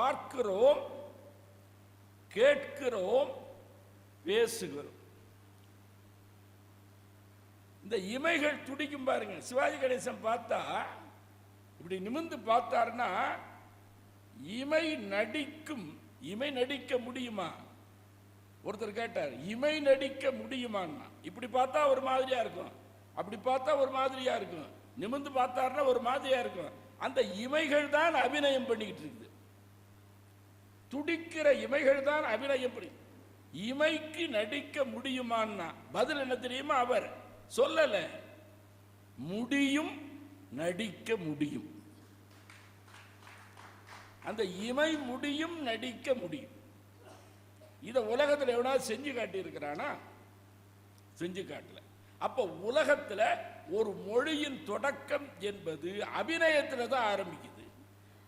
பார்க்கிறோம் கேட்கிறோம் பேசுகிறோம். இந்த இமைகள் துடிக்கும் பாருங்க. சிவாஜி கணேசன் பார்த்தா இப்படி நிமிர்ந்து பார்த்தாருன்னா இமை நடிக்கும் இமை நடிக்க முடியுமா? ஒருத்தர் கேட்டார் இமை நடிக்க முடியுமான்னா. இப்படி பார்த்தா ஒரு மாதிரியா இருக்கும். அப்படி பார்த்தா ஒரு மாதிரியா இருக்கும். நிமிர்ந்து பார்த்தாருன்னா ஒரு மாதிரியா இருக்கும். அந்த இமைகள் தான் அபிநயம் பண்ணிக்கிட்டு இருக்குது. துடிக்கிற இமைகள் தான் அபிநயம் புரியும் இமைக்கு நடிக்க முடியுமான்னா பதில் என்ன தெரியுமா அவர்? சொல்லல. முடியும் நடிக்க முடியும். அந்த இமை முடியும் நடிக்க முடியும். இதை உலகத்தில் எவனாவது செஞ்சு காட்டியிருக்கிறானா? செஞ்சு காட்டல. அப்ப உலகத்துல ஒரு மொழியின் தொடக்கம் என்பது அபிநயத்துல தான் ஆரம்பிக்குது.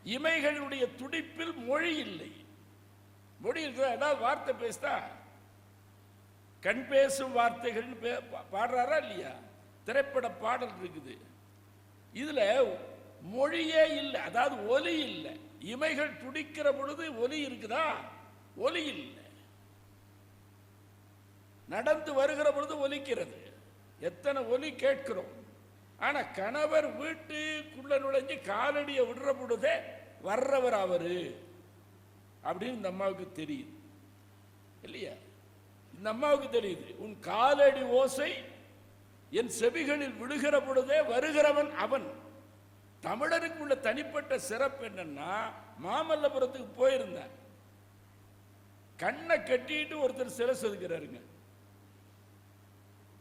இமைகளுடைய துடிப்பில் மொழி இல்லை. மொழி இருக்குதா ஏதாவது வார்த்தை பேசுதா கண் பேசும் வார்த்தைகள்னு பே- பாடுறாரா இல்லையா? திரைப்பட பாடல் இருக்குது. இதில் மொழியே இல்லை அதாவது ஒலி இல்லை. இமைகள் துடிக்கிற பொழுது ஒலி இருக்குதா? ஒலி இல்லை. நடந்து வருகிற பொழுது ஒலிக்கிறது. எத்தனை ஒலி கேட்கிறோம். ஆனால் கணவர் வீட்டுக்குள்ள நுழைஞ்சு காலடியை விடுற பொழுதே வர்றவர் அவரு. அப்படின்னு இந்த அம்மாவுக்கு தெரியுது. இல்லையா? இந்த அம்மாவுக்கு தெரியுது. உன் காலடி ஓசை என் செவிகளில் விழுகிற பொழுதே வருகிறவன் அவன். தமிழருக்கு உள்ள தனிப்பட்ட சிறப்பு என்னன்னா மாமல்லபுரத்துக்கு போயிருந்தேன். கண்ணை கட்டிட்டு ஒருத்தர் சிலை செதுக்கிறாருங்க.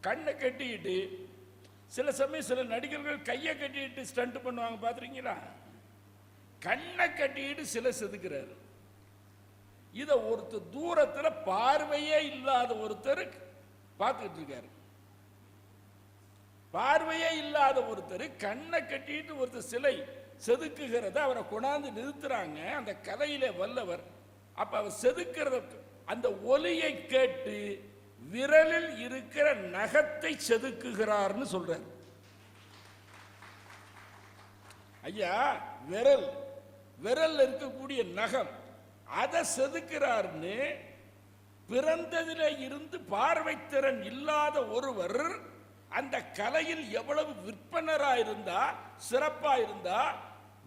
கண்ணை கட்டிக்கிட்டு சில சமயம் சில நடிகர்கள் கையை கட்டிட்டு ஸ்டண்ட் பண்ணுவாங்க பார்த்துருக்கீங்களா கண்ணை கட்டிட்டு சிலை செதுக்கிறாரு. இதை ஒருத்தர் தூரத்துல பார்வையே இல்லாத ஒருத்தர் பார்த்துக்கிட்டு இருக்காரு. பார்வையே இல்லாத ஒருத்தர் கண்ணை கட்டிட்டு ஒருத்தர் சிலை செதுக்குகிறத அவரை கொண்டாந்து நிறுத்துறாங்க. அந்த கதையில வல்லவர். அப்ப அவர் செதுக்கிறத அந்த ஒலியை கேட்டு விரலில் இருக்கிற நகத்தை செதுக்குகிறார்னு சொல்றார். ஐயா விரல். விரல்ல இருக்கக்கூடிய நகம். அதை செதுக்கிறார்னு பிறந்ததில இருந்து பார்வைத்திறன் இல்லாத ஒருவர் அந்த கலையில் எவ்வளவு விற்பனரா இருந்தா சிறப்பா இருந்தா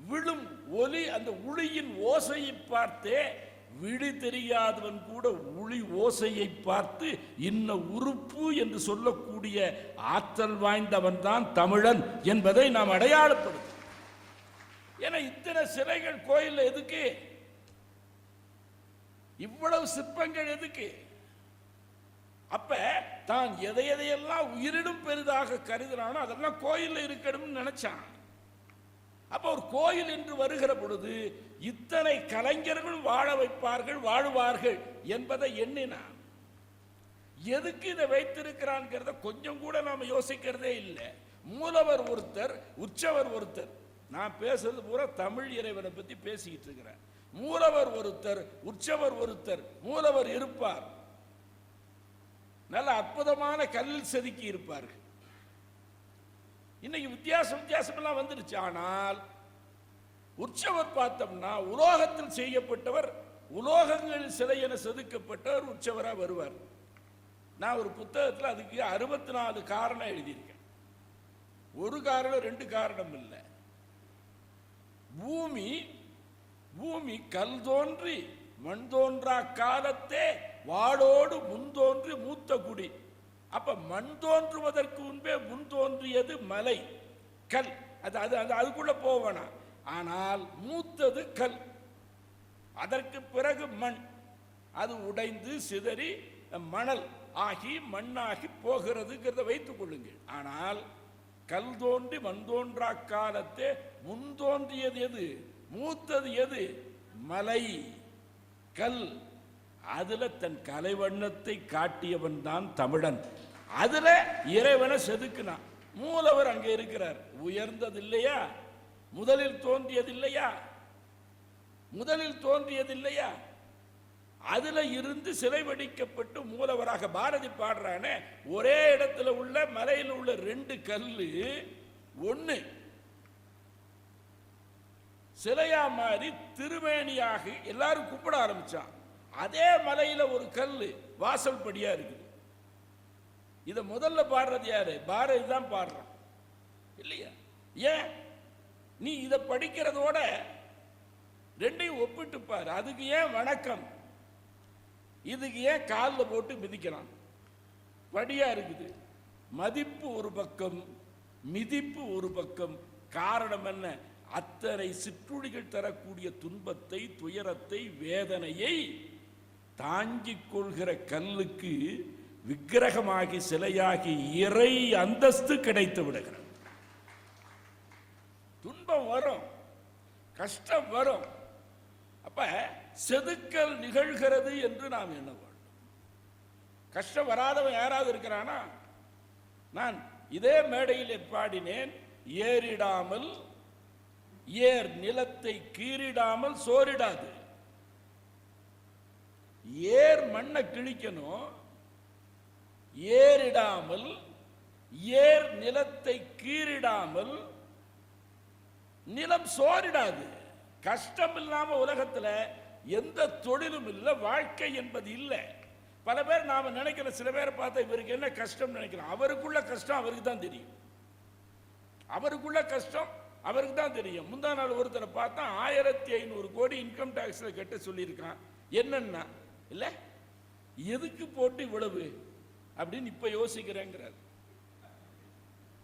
விழும் ஒலி அந்த உளியின் ஓசையை பார்த்தே விழி தெரியாதவன் கூட ஒளி ஓசையை பார்த்து இன்ன உறுப்பு என்று சொல்லக்கூடிய ஆற்றல் வாய்ந்தவன் தான் தமிழன் என்பதை நாம் அடையாளப்படுத்தும் ஏன்னா இத்தனை சிலைகள் கோயில் எதுக்கு? இவ்வளவு சிற்பங்கள் எதுக்கு? அப்ப தான் எதை எதையெல்லாம் உயிரிடும் பெரிதாக கருதுறானோ அதெல்லாம் கோயில்ல இருக்கணும்னு நினைச்சான். அப்ப ஒரு கோயில் என்று வருகிற பொழுது இத்தனை கலைஞர்கள் வாழ வைப்பார்கள் வாழுவார்கள் என்பதை எண்ணினான். எதுக்கு இதை வைத்திருக்கிறான்ங்கிறத கொஞ்சம் கூட நாம யோசிக்கிறதே இல்லை. மூலவர் ஒருத்தர் உற்சவர் ஒருத்தர். நான் பேசுறது பூரா தமிழ் இறைவனை பத்தி பேசிக்கிட்டு இருக்கிறேன். மூலவர் ஒருத்தர் உற்சவர் ஒருத்தர் மூலவர் இருப்பார். நல்ல அற்புதமான கல்லில் செதுக்கி இருப்பார்கள். இன்னைக்கு வித்தியாசம் வித்தியாசம் எல்லாம் வந்துருச்சு. ஆனால் உற்சவர் பார்த்தோம்னா உலோகத்தில் செய்யப்பட்டவர் உலோகங்களில் சிலை என செதுக்கப்பட்டவர் உற்சவரா வருவார். நான் ஒரு புத்தகத்தில் அதுக்கு அறுபத்தி நாலு காரணம் எழுதியிருக்கேன். ஒரு காரணம் ரெண்டு காரணம் இல்லை. பூமி பூமி கல் தோன்றி மண் தோன்றா காலத்தே வாடோடு முன் தோன்றி மூத்த குடி. அப்ப மண் தோன்றுவதற்கு முன்பே முன் தோன்றியது மலை கல். அது அது அது அதுக்குள்ள போவனா ஆனால் மூத்தது கல். அதற்கு பிறகு மண். அது உடைந்து சிதறி மணல் ஆகி மண்ணாகி போகிறதுங்கிறத வைத்துக் கொள்ளுங்கள். ஆனால் கல் தோன்றி மண் தோன்றா காலத்தே முன் தோன்றியது எது? மூத்தது எது? மலை கல். அதுல தன் கலைவண்ணத்தை காட்டியவன் தான் தமிழன். அதுல இறைவனை செதுக்கினான். மூலவர் அங்க இருக்கிறார். உயர்ந்தது இல்லையா முதலில் தோன்றியது இல்லையா முதலில் தோன்றியது இல்லையா அதுல இருந்து சிலை வடிக்கப்பட்டு மூலவராக பாரதி பாடுறானே. ஒரே இடத்துல உள்ள மலையில் உள்ள ரெண்டு கல் ஒன்று சிலையா மாறி திருமேனியாக எல்லாரும் கும்பிட ஆரம்பிச்சான். அதே மலையில ஒரு கல் வாசல் படியா இருக்குது. இதை முதல்ல பாடுறது யாரு? பாரதி தான் பாடுறான். இல்லையா? ஏன்? நீ இதை படிக்கிறதோட ரெண்டையும் ஒப்பிட்டு பாரு. அதுக்கு ஏன் வணக்கம்? இதுக்கு ஏன் காலில் போட்டு மிதிக்கிறான்? வடியா இருக்குது. மதிப்பு ஒரு பக்கம் மிதிப்பு ஒரு பக்கம். காரணம் என்ன? அத்தனை சிற்றுடிகள் தரக்கூடிய துன்பத்தை துயரத்தை வேதனையை தாங்கிக் கொள்கிற கல்லுக்கு விக்கிரகமாகி சிலையாகி இறை அந்தஸ்து கிடைத்து விடுகிறது. துன்பம் வரும் கஷ்டம் வரும். அப்ப செதுக்கல் நிகழ்கிறது என்று நாம் என்ன வேண்டும். கஷ்டம் வராதவன் யாராவது இருக்கிறானா? நான் இதே மேடையில் பாடினேன் ஏறிடாமல் ஏர் நிலத்தை கீறிடாமல் சோரிடாது. ஏர் மண்ணை கிழிக்கணும். ஏறிடாமல் ஏர் நிலத்தை கீறிடாமல் நிலம் சோரிடாது. கஷ்டம் இல்லாம உலகத்துல எந்த தொழிலும் இல்லை வாழ்க்கை என்பது இல்லை. பல பேர் நாம நினைக்கிற சில பேரை பார்த்தா இவருக்கு என்ன கஷ்டம் நினைக்கிறோம் அவருக்குள்ள கஷ்டம் அவருக்கு தான் தெரியும். அவருக்குள்ள கஷ்டம் அவருக்கு தான் தெரியும். முந்தா நாள் ஒருத்தரை பார்த்தா ஆயிரத்தி ஐநூறு கோடி இன்கம் டேக்ஸில் கட்ட சொல்லியிருக்கான். என்னன்னா இல்லை எதுக்கு போட்டு இவ்வளவு? அப்படின்னு இப்போ யோசிக்கிறேங்கிறார்.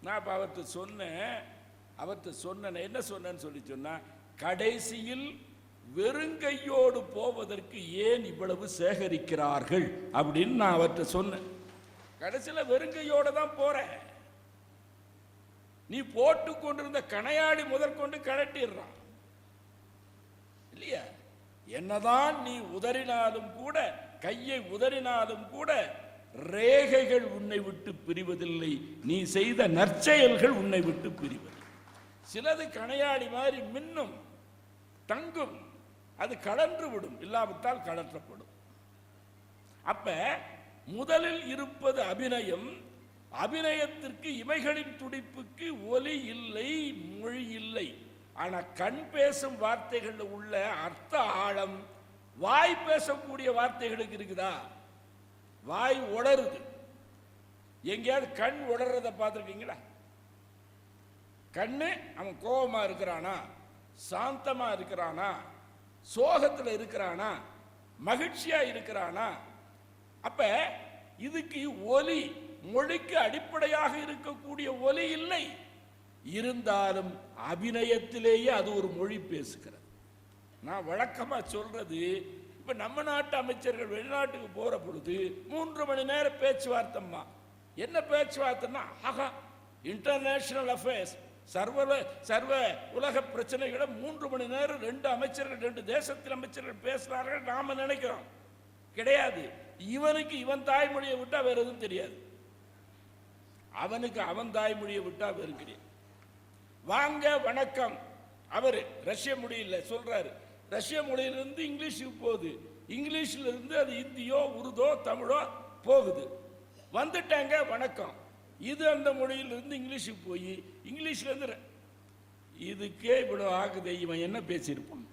நான் இப்போ அவர்கிட்ட சொன்னேன். அவர்கிட்ட சொன்னேன். என்ன சொன்னேன்னு சொல்லி சொன்னால் கடைசியில் வெறுங்கையோடு போவதற்கு ஏன் இவ்வளவு சேகரிக்கிறார்கள்? அப்படின்னு நான் அவர்கிட்ட சொன்னேன். கடைசியில் வெறுங்கையோடு தான் போகிறேன் நீ போட்டு கொண்டிருந்த கணையாடி முதற்கொண்டு கழட்டிடுறான். இல்லையா? என்னதான் நீ உதறினாலும் கூட கையை உதறினாலும் கூட ரேகைகள் உன்னை விட்டு பிரிவதில்லை. நீ செய்த நற்செயல்கள் உன்னை விட்டு பிரிவது சிலது கணையாடி மாதிரி மின்னும் தங்கும் அது கலன்று விடும் இல்லாவிட்டால் கலற்றப்படும் அப்ப முதலில் இருப்பது அபிநயம் அபிநயத்திற்கு இமைகளின் துடிப்புக்கு ஒலி இல்லை மொழி இல்லை. ஆனால் கண் பேசும் வார்த்தைகளில் உள்ள அர்த்த ஆழம் வாய் பேசக்கூடிய வார்த்தைகளுக்கு இருக்குதா? வாய் உடருது. எங்கேயாவது கண் உடறத பார்த்துருக்கீங்களா? கண்ணு அவன் கோபமா இருக்கிறானா? சாந்தமா இருக்கிறானா? சோகத்தில் இருக்கிறானா? மகிழ்ச்சியா இருக்கிறானா? அப்ப இதுக்கு ஒலி மொழிக்கு அடிப்படையாக இருக்கக்கூடிய ஒலி இல்லை. இருந்தாலும் அபிநயத்திலேயே அது ஒரு மொழி பேசுகிறது. நான் வழக்கமா சொல்றது இப்ப நம்ம நாட்டு அமைச்சர்கள் வெளிநாட்டுக்கு போற பொழுது மூன்று மணி நேரம் பேச்சுவார்த்தைம்மா. என்ன பேச்சுவார்த்தைன்னா ஆகா இன்டர்நேஷனல் அஃபேர்ஸ் சர்வ சர்வ உலக பிரச்சனைகளை மூன்று மணி நேரம் ரெண்டு அமைச்சர்கள் ரெண்டு தேசத்தில் அமைச்சர்கள் பேசுறார்கள் நாம நினைக்கிறோம். கிடையாது. இவனுக்கு இவன் தாய்மொழியை விட்டா வேற எதுவும் தெரியாது. அவனுக்கு அவன் தாய்மொழியை விட்டா வேறு வாங்க வணக்கம். அவர் ரஷ்ய மொழியில் சொல்றாரு. ரஷ்ய மொழியிலிருந்து இங்கிலீஷுக்கு போகுது. இங்கிலீஷ்ல இருந்து அது இந்தியோ உருதோ தமிழோ போகுது. வந்துட்டாங்க வணக்கம். இது அந்த மொழியிலிருந்து இங்கிலீஷுக்கு போய் இங்கிலீஷ்ல இருந்து இதுக்கே இவ்வளவு ஆகுது இவன் என்ன பேசியிருப்பான்?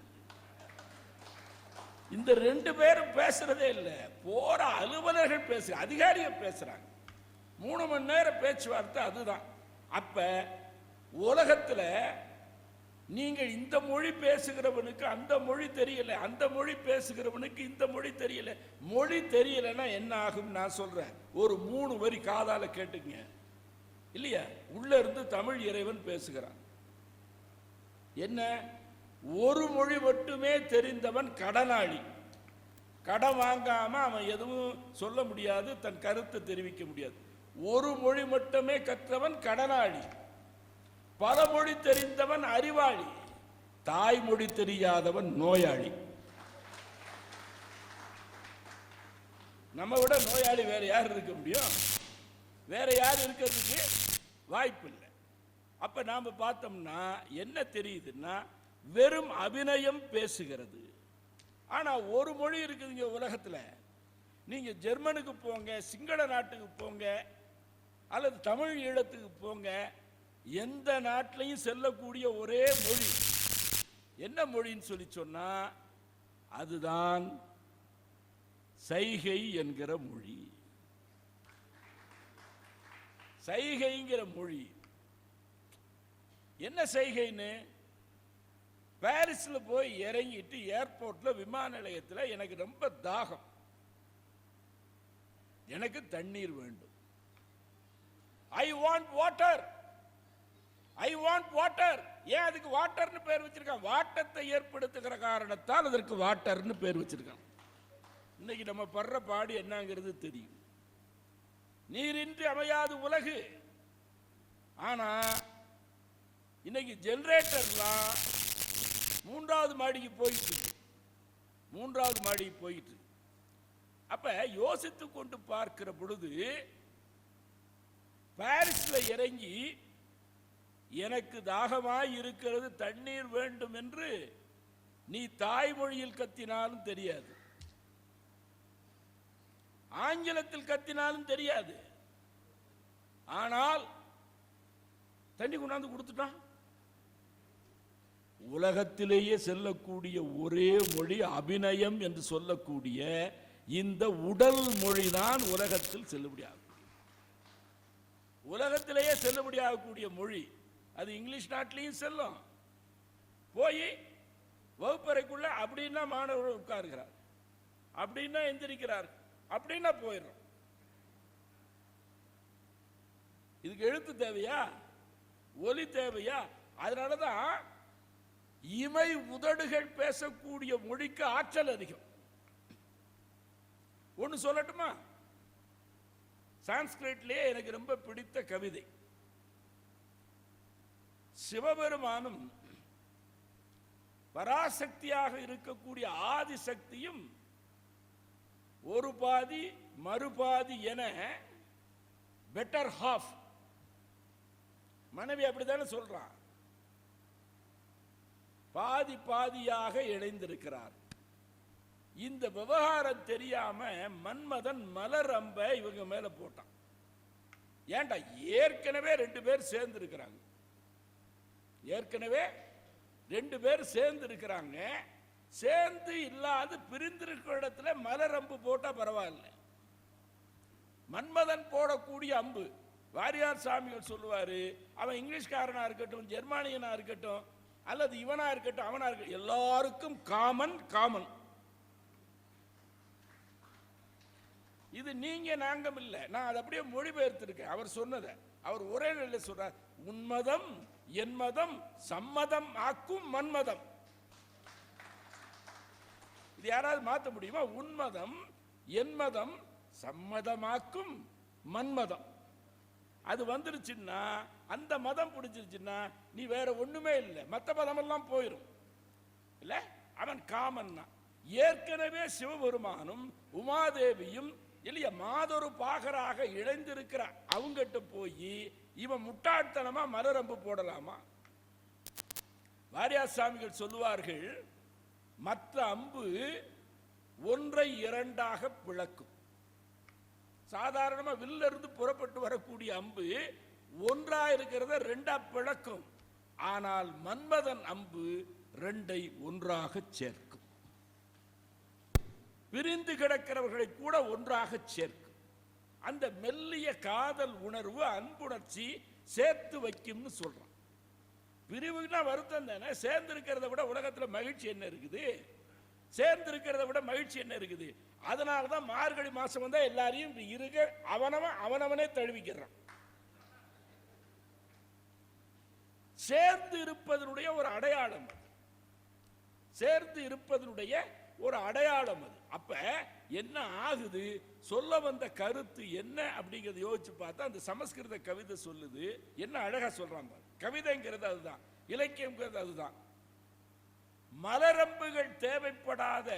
இந்த ரெண்டு பேரும் பேசுறதே இல்லை. போற அலுவலர்கள் பேசுற அதிகாரிகள் பேசுறாங்க. மூணு மணி நேரம் பேச்சுவார்த்தை அதுதான். அப்ப உலகத்தில் நீங்கள் இந்த மொழி பேசுகிறவனுக்கு அந்த மொழி தெரியல அந்த மொழி பேசுகிறவனுக்கு இந்த மொழி தெரியல. மொழி தெரியலன்னா என்ன ஆகும் நான் சொல்றேன். ஒரு மூணு வரி காதால கேட்டுங்க இல்லையா? உள்ள இருந்து தமிழ் இறைவன் பேசுகிறான். என்ன? ஒரு மொழி மட்டுமே தெரிந்தவன் கடனாளி. கடன் வாங்காம அவன் எதுவும் சொல்ல முடியாது தன் கருத்தை தெரிவிக்க முடியாது. ஒரு மொழி மட்டுமே கற்றவன் கடனாளி. பல மொழி தெரிந்தவன் அறிவாளி. தாய்மொழி தெரியாதவன் நோயாளி. நம்ம விட நோயாளி வேற யார் இருக்க முடியும்? வேற யார் இருக்கிறதுக்கு வாய்ப்பு இல்லை. அப்ப நாம பார்த்தோம்னா என்ன தெரியுதுன்னா வெறும் அபிநயம் பேசுகிறது. ஆனா ஒரு மொழி இருக்குதுங்க உலகத்துல. நீங்க ஜெர்மனுக்கு போங்க சிங்கள நாட்டுக்கு போங்க அல்லது தமிழ் ஈழத்துக்கு போங்க எந்த நாட்டிலையும் செல்லக்கூடிய ஒரே மொழி. என்ன மொழின்னு சொல்லி சொன்னா அதுதான் சைகை என்கிற மொழி. சைகைங்கிற மொழி. என்ன செய்கைன்னு பாரிஸில் போய் இறங்கிட்டு ஏர்போர்ட்டில் விமான நிலையத்தில் எனக்கு ரொம்ப தாகம். எனக்கு தண்ணீர் வேண்டும். I want water I want water ஏன் அதுக்கு வாட்டர்னு பேர் வச்சிருக்கான்? வாட்டத்தை ஏற்படுத்துகிற காரணத்தால் அதற்கு வாட்டர்னு பேர் வச்சிருக்கான். இன்னைக்கு நம்ம படுற பாடு என்னங்கிறது தெரியும். நீரின்றி அமையாது உலகு. ஆனா இன்னைக்கு ஜென்ரேட்டர்லாம் மூன்றாவது மாடிக்கு போயிட்டு மூன்றாவது மாடிக்கு போயிட்டு அப்ப யோசித்து கொண்டு பார்க்கிற பொழுது பாரிஸ்ல இறங்கி எனக்கு தாகமாய் இருக்கிறது தண்ணீர் வேண்டும் என்று நீ தாய்மொழியில் கத்தினாலும் தெரியாது. ஆங்கிலத்தில் கத்தினாலும் தெரியாது. ஆனால் தண்ணி கொண்டாந்து கொடுத்துட்டான். உலகத்திலேயே செல்லக்கூடிய ஒரே மொழி அபிநயம் என்று சொல்லக்கூடிய இந்த உடல் மொழிதான் உலகத்தில் செல்லுபடியாகும். உலகத்திலேயே செல்லுபடியாகக்கூடிய மொழி. அது இங்கிலீஷ் நாட்டிலையும் செல்லும். போய் வகுப்பறைக்குள்ள அப்படின்னா மாணவர்கள் உட்காருகிறார். அப்படின்னா எந்திரிக்கிறார். அப்படின்னா போயிடும் இதுக்கு எழுத்து தேவையா? ஒலி தேவையா? அதனாலதான் இமை உதடுகள் பேசக்கூடிய மொழிக்கு ஆற்றல் அதிகம். ஒன்று சொல்லட்டுமா? சான்ஸ்கிரிட்லயே எனக்கு ரொம்ப பிடித்த கவிதை. சிவபெருமானும் பராசக்தியாக இருக்கக்கூடிய ஆதிசக்தியும் ஒரு பாதி மறுபாதி என பெட்டர் ஹாஃப் மனைவி அப்படித்தானே சொல்றான் பாதி பாதியாக இணைந்திருக்கிறார். இந்த விவகாரம் தெரியாம மன்மதன் மலர் அம்ப இவங்க மேல போட்டான். ஏன்டா ஏற்கனவே ரெண்டு பேர் சேர்ந்து இருக்கிறாங்க ஏற்கனவே ரெண்டு பேர் சேர்ந்து இருக்கிறாங்க சேர்ந்து இல்லாது பிரிந்திருக்கிற இடத்துல மலர் அம்பு போட்டா பரவாயில்ல. மன்மதன் போடக்கூடிய அம்பு வாரியார் சாமிகள் சொல்லுவாரு அவன் இங்கிலீஷ்காரனா இருக்கட்டும் ஜெர்மானியனா இருக்கட்டும் அல்லது இவனா இருக்கட்டும் அவனா இருக்கட்டும் எல்லாருக்கும் காமன் காமன் இது நீங்க நாங்கம் இல்லை. நான் அதை அப்படியே மொழிபெயர்த்திருக்கேன். அவர் சொன்னதை. அவர் ஒரே நிலையில் சொல்றார் உன்மதம் என் மதம் சம்மதம் ஆக்கும் மன்மதம். இது யாராவது மாத்த முடியுமா? உன்மதம் என் மதம் சம்மதமாக்கும் மன்மதம். அது வந்துருச்சுன்னா அந்த மதம் பிடிச்சிருச்சுன்னா நீ வேற ஒண்ணுமே இல்லை. மற்ற மதமெல்லாம் போயிடும் இல்ல? அவன் காமன் ஏற்கனவே சிவபெருமானும் உமாதேவியும் இல்லையா மாதொரு பாகராக இழைந்திருக்கிற அவங்ககிட்ட போய் இவன் முட்டாள்தனமா மலரம்பு போடலாமா? வாரியார் சாமிகள் சொல்லுவார்கள் மற்ற அம்பு ஒன்றை இரண்டாக பிளக்கும். சாதாரணமா வில்ல இருந்து புறப்பட்டு வரக்கூடிய அம்பு ஒன்றா இருக்கிறத ரெண்டா பிளக்கும். ஆனால் மன்மதன் அம்பு ரெண்டை ஒன்றாக சேர்க்கும் பிரிந்து கிடக்கிறவர்களை கூட ஒன்றாக சேர்க்கும். அந்த மெல்லிய காதல் உணர்வு அன்புணர்ச்சி சேர்த்து வைக்கும்னு சொல்றான். பிரிவுனா வருத்தம் தானே? சேர்ந்து இருக்கிறத விட உலகத்துல மகிழ்ச்சி என்ன இருக்குது? சேர்ந்து இருக்கிறத விட மகிழ்ச்சி என்ன இருக்குது? அதனால தான் மார்கழி மாசம் வந்தா எல்லாரையும் இருக்க அவனவன் அவனவனே தழுவிக்கிறான். சேர்ந்து இருப்பதனுடைய ஒரு அடையாளம் அது. சேர்ந்து இருப்பதனுடைய ஒரு அடையாளம் அது. அப்ப என்ன ஆகுது? சொல்ல வந்த கருத்து என்ன அப்படிங்கறத யோசிச்சு பார்த்தா அந்த சமஸ்கிருத கவிதை சொல்லுது. என்ன அழகா சொல்றாங்க கவிதைங்கிறது அதுதான். இலக்கியம்ங்கிறது அதுதான். மலரம்புகள் தேவைப்படாத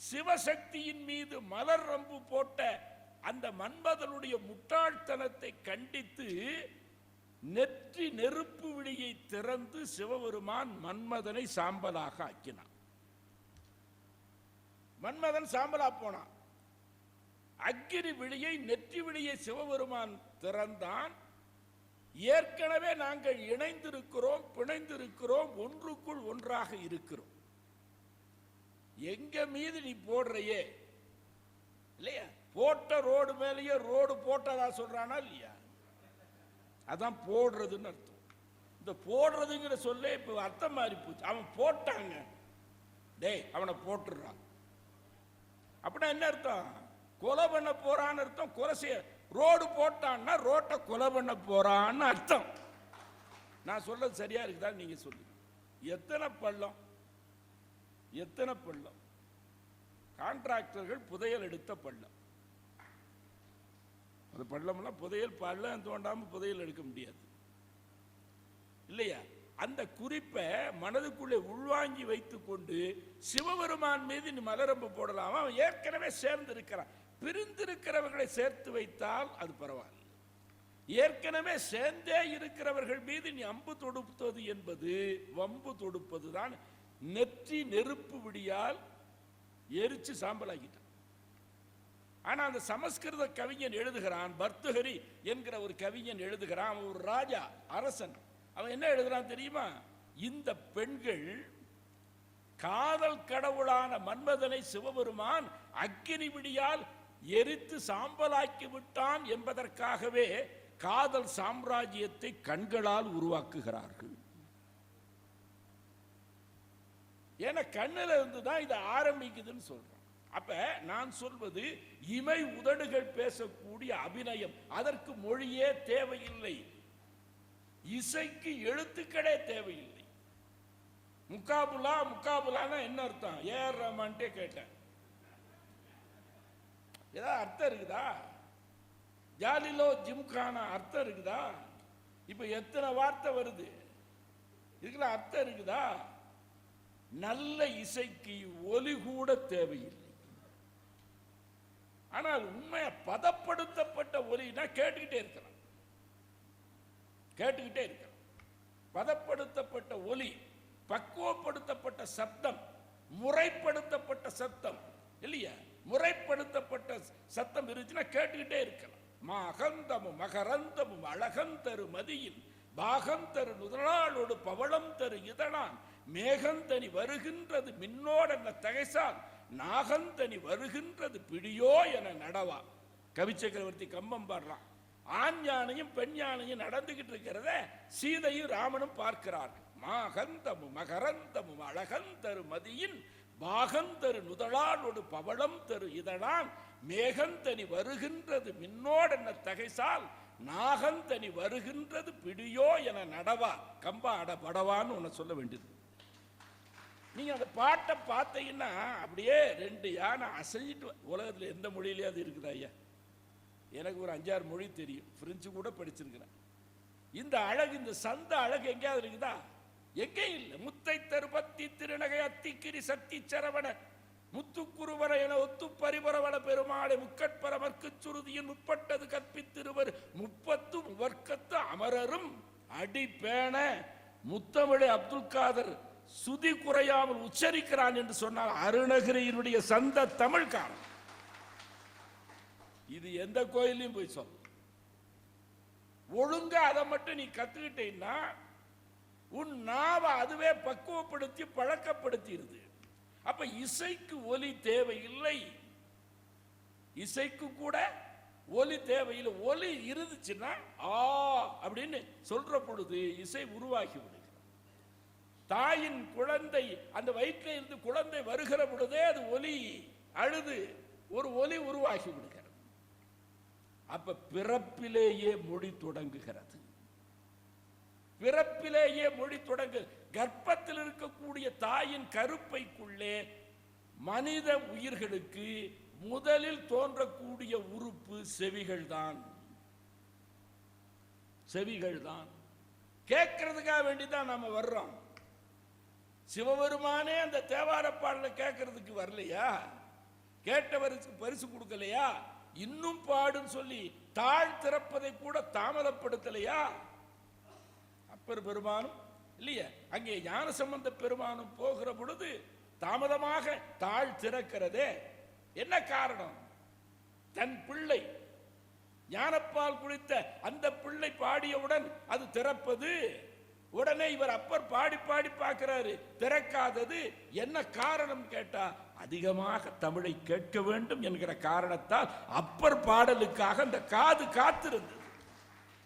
சிவசக்தியின் மீது மலர் ரம்பு போட்ட அந்த மன்மதனுடைய முட்டாள்தனத்தை கண்டித்து நெற்றி நெருப்பு விழியை திறந்து சிவபெருமான் மன்மதனை சாம்பலாக ஆக்கினான். மன்மதன் சாம்பலா போனான். அக்கினி விழியை நெற்றி விழியை சிவபெருமான் திறந்தான். ஏற்கனவே நாங்கள் இணைந்திருக்கிறோம் பிணைந்திருக்கிறோம் ஒன்றுக்குள் ஒன்றாக இருக்கிறோம். எங்க மீது நீ போடுறையே? இல்லையா? போட்ட ரோடு மேலேயே ரோடு போட்டதா சொல்றானா இல்லையா? அதான் போடுறதுன்னு அர்த்தம். இந்த போடுறதுங்கிற சொல்ல இப்ப அர்த்தம் மாறி போச்சு அவன் போட்டாங்க. டேய் அவனை போட்டுடுறான் அப்படின்னா என்ன அர்த்தம்? கொலை பண்ண போறான்னு அர்த்தம். கொலை செய்ய ரோடு போட்டான்னா ரோட்டை கொலை பண்ண போறான்னு அர்த்தம். நான் சொல்றது சரியா இருக்குதா? நீங்க சொல்லுங்க. எத்தனை பள்ளம்? எத்தனை பள்ளம்? கான்ட்ராக்டர்கள் புதையல் எடுத்த பள்ளம். அந்த பள்ளம்லாம் புதையல் பள்ளம் தோண்டாம புதையல் எடுக்க முடியாது. இல்லையா? அந்த குறிப்பை மனதுக்குள்ளே உள்வாங்கி வைத்துக்கொண்டு சிவபெருமான் மீது நீ மலரம்பு போடலாம். அவன் ஏற்கனவே சேர்ந்து இருக்கிறான் பிரிந்திருக்கிறவர்களை சேர்த்து வைத்தால் அது பரவாயில்ல. ஏற்கனவே சேர்ந்தே இருக்கிறவர்கள் மீது நீ அம்பு தொடுப்பது என்பது வம்பு தொடுப்பது தான் நெற்றி நெருப்பு விடியால் எரிச்சு சாம்பலாகிட்டான் ஆனால் அந்த சமஸ்கிருத கவிஞன் எழுதுகிறான் பர்துஹரி என்கிற ஒரு கவிஞன் எழுதுகிறான் ஒரு ராஜா அரசன். அவன் என்ன எழுதுறான் தெரியுமா? இந்த பெண்கள் காதல் கடவுளான மன்மதனை சிவபெருமான் அக்கினி விடியால் எரித்து சாம்பலாக்கி விட்டான் என்பதற்காகவே காதல் சாம்ராஜ்யத்தை கண்களால் உருவாக்குகிறார்கள். ஏன்னா கண்ணில் இருந்து தான் இது ஆரம்பிக்குதுன்னு சொல்றோம் அப்ப நான் சொல்வது இமை உதடுகள் பேசக்கூடிய அபிநயம் அதற்கு மொழியே தேவையில்லை. இசைக்கு எழுத்துக்களே தேவையில்லை. முக்காபுலா முக்காபுலான்னா என்ன அர்த்தம்? ஏஆர் ரஹ்மான்ட்டே கேட்டேன். ஏதாவது அர்த்தம் இருக்குதா? ஜாலிலோ ஜிம்கானா அர்த்தம் இருக்குதா? இப்போ எத்தனை வார்த்தை வருது? இதுக்குள்ள அர்த்தம் இருக்குதா? நல்ல இசைக்கு ஒலி கூட தேவையில்லை. ஆனால் உண்மையை பதப்படுத்தப்பட்ட ஒலினா கேட்டுக்கிட்டே இருக்கிறான் கேட்டுக்கிட்டே இருக்கிறோம். பதப்படுத்தப்பட்ட ஒலி பக்குவப்படுத்தப்பட்ட சப்தம் முறைப்படுத்தப்பட்ட சத்தம் இல்லையா? முறைப்படுத்தப்பட்ட சத்தம் இருந்துச்சுன்னா கேட்டுக்கிட்டே இருக்கலாம். மகந்தமும் மகரந்தமும் அழகந்தரு மதியில் பாகந்தரு நுதலாளோடு பவளம் தரு இதழான் மேகந்தனி வருகின்றது மின்னோடங்க தகைசால் நாகந்தனி வருகின்றது பிடியோ என நடவா கவி சக்கரவர்த்தி கம்பம் பாடுறான். ஆண் யானையும் பெண் யானையும் நடந்துகிட்டு இருக்கிறத சீதையும் ராமனும் பார்க்கிறார்கள். மாகந்தமு மகரந்தமும் அழகந்தரு மதியின் பாகந்தரு நுதலாளோடு பவளம் தரு இதழான் மேகந்தனி வருகின்றது மின்னோடென்ன தகைசால் நாகந்தனி வருகின்றது பிடியோ என நடவா. கம்பா அட படவான்னு உன்னை சொல்ல வேண்டியது. நீங்க அந்த பாட்டை பார்த்தீங்கன்னா அப்படியே ரெண்டு யானை அசைஞ்சிட்டு உலகத்தில் எந்த எந்த அது இருக்குதா ஐயா? எனக்கு ஒரு அஞ்சாறு மொழி தெரியும். பிரெஞ்சு கூட படிச்சிருக்கிறேன். இந்த அழகு இந்த சந்த அழகு எங்கேயாவது இருக்குதா? எங்கேயும் இல்லை. முத்தை தருபத்தி திருநகை அத்திக்கிரி சக்தி சரவண முத்துக்குருவர என ஒத்து பரிபரவள பெருமாளை முக்கட்பரமர்க்கு சுருதியின் முப்பட்டது கற்பித்திருவர். முப்பத்து வர்க்கத்து அமரரும் அடி பேண முத்தமிழை அப்துல் காதர் சுதி குறையாமல் உச்சரிக்கிறான் என்று சொன்னால் அருணகிரியினுடைய சந்த தமிழ்காரன். இது எந்த கோயிலையும் போய் சொல்ல ஒழுங்கா அதை மட்டும் நீ கத்துக்கிட்டீங்கன்னா உன் நாவை அதுவே பக்குவப்படுத்தி பழக்கப்படுத்திடுது அப்ப இசைக்கு ஒலி தேவையில்லை. இசைக்கு கூட ஒலி தேவையில்லை. ஒலி இருந்துச்சுன்னா ஆ அப்படின்னு சொல்ற பொழுது இசை உருவாகி விடுகிறது. தாயின் குழந்தை அந்த வயிற்றில் இருந்து குழந்தை வருகிற பொழுதே அது ஒலி அழுது ஒரு ஒலி உருவாகி விடுகிறது. அப்ப பிறப்பிலேயே மொழி தொடங்குகிறது. பிறப்பிலேயே மொழி தொடங்கு. கர்ப்பத்தில் இருக்கக்கூடிய தாயின் கருப்பைக்குள்ளே மனித உயிர்களுக்கு முதலில் தோன்றக்கூடிய உறுப்பு செவிகள் தான் செவிகள் தான் கேட்கறதுக்காக வேண்டிதான் நம்ம வர்றோம். சிவபெருமானே அந்த தேவார பாடலை கேட்கறதுக்கு வரலையா? கேட்டவருக்கு பரிசு கொடுக்கலையா? இன்னும் பாடுன்னு சொல்லி தாழ் திறப்பதை கூட தாமதப்படுத்தலையா? அப்பர் பெருமானும் இல்லையா? அங்கே ஞான சம்பந்த பெருமானும் போகிற பொழுது தாமதமாக தாழ் திறக்கிறதே. என்ன காரணம்? தன் பிள்ளை. ஞானப்பால் குடித்த அந்த பிள்ளை பாடியவுடன் அது திறப்பது. உடனே இவர் அப்பர் பாடி பாடி பார்க்கிறாரு திறக்காதது. என்ன காரணம் கேட்டா அதிகமாக தமிழை கேட்க வேண்டும் என்கிற காரணத்தால் அப்பர் பாடலுக்காக அந்த காது காத்திருந்தது.